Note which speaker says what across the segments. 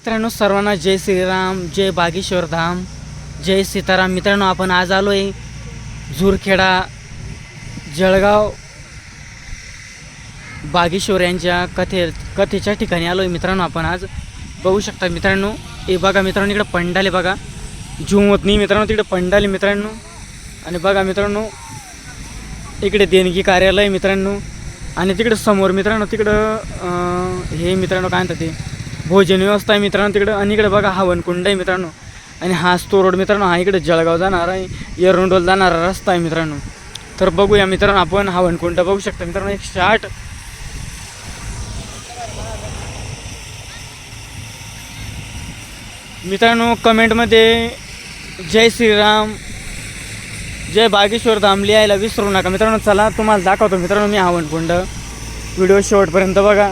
Speaker 1: मित्रांनो सर्वांना जय श्रीराम जय बागेश्वर धाम जय सीताराम. मित्रांनो आपण आज आलो आहे झुरखेडा जळगाव बागेश्वर यांच्या कथे कथेच्या ठिकाणी आलो आहे मित्रांनो आपण आज. बघू शकता मित्रांनो हे बघा मित्रांनो इकडं पंडाले बघा. झूम होत नाही मित्रांनो तिकडे पंडाले मित्रांनो. आणि बघा मित्रांनो इकडे देणगी कार्यालय मित्रांनो. आणि तिकडं समोर मित्रांनो तिकडं हे मित्रांनो काय म्हणतात ते? भोजन व्यवस्था आहे मित्रांनो तिकडं. आणि इकडे बघा हवनकुंड आहे मित्रांनो. आणि हा तो रोड मित्रांनो हा इकडे जळगाव जाणारा आहे. एरंडोल जाणारा रस्ता आहे मित्रांनो. तर बघूया मित्रांनो आपण हवनकुंड बघू शकता. मित्रांनो एक शार्ट मित्रांनो कमेंटमध्ये जय श्रीराम जय बागेश्वर धाम लिहायला विसरू नका. मित्रांनो चला तुम्हाला दाखवतो मित्रांनो मी हवनकुंड व्हिडिओ शेवटपर्यंत बघा.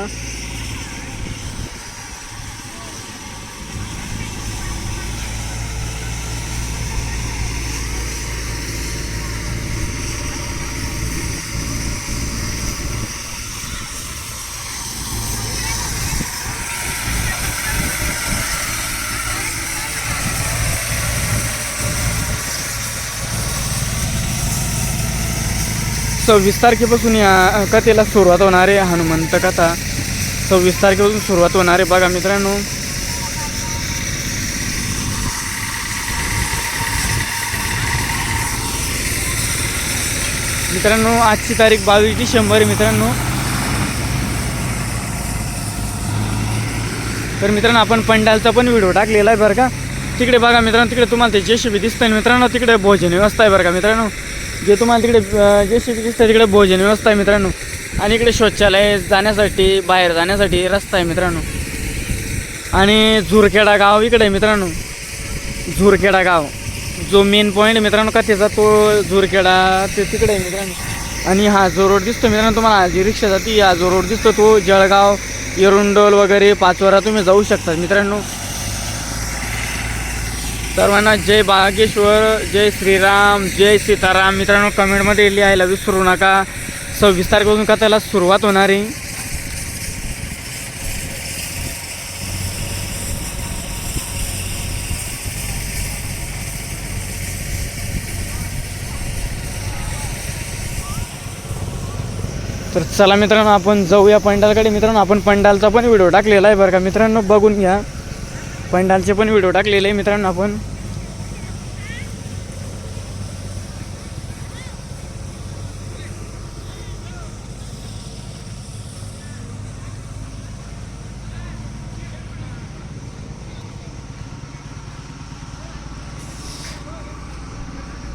Speaker 1: सव्वीस तारखेपासून या कथेला सुरुवात होणार आहे हनुमंत कथा. सव्वीस तारखेपासून सुरुवात होणार आहे बघा मित्रांनो. मित्रांनो आजची तारीख बावीस डिसेंबर मित्रांनो. तर मित्रांनो आपण पंडालचा पण व्हिडिओ टाकलेला आहे बरं का. तिकडे बघा मित्रांनो तिकडे तुम्हाला ते जेसीबी दिसतंय मित्रांनो तिकडे भोजन व्यवस्था आहे बरं का मित्रांनो. जे तुम्हाला तिकडे जे शेती दिसतं तिकडे भोजन व्यवस्था आहे मित्रांनो. आणि इकडे शौचालय जाण्यासाठी बाहेर जाण्यासाठी रस्ता आहे मित्रांनो. आणि झुरखेडा गाव इकडे आहे मित्रांनो. झुरखेडा गाव. जो मेन पॉईंट मित्रांनो का त्याचा तो झुरखेडा ते तिकडे आहे मित्रांनो. आणि हा जो रोड दिसतो मित्रांनो तुम्हाला जी रिक्षा जाते हा जो रोड दिसतो तो जळगाव एरुंडोल वगैरे पाचोरा तुम्ही जाऊ शकता मित्रांनो. सर्वांना जय बागेश्वर जय श्रीराम जय सीताराम. मित्रांनो कमेंटमध्ये लिहायला विसरू नका. सव्वीस तारखेपासून का त्याला सुरुवात होणार आहे. तर चला मित्रांनो आपण जाऊया पंडालकडे. मित्रांनो आपण पंडालचा पण व्हिडिओ टाकलेला आहे बरं का. मित्रांनो बघून घ्या. पंडालचे पण व्हिडिओ टाकलेले आहे मित्रांनो आपण.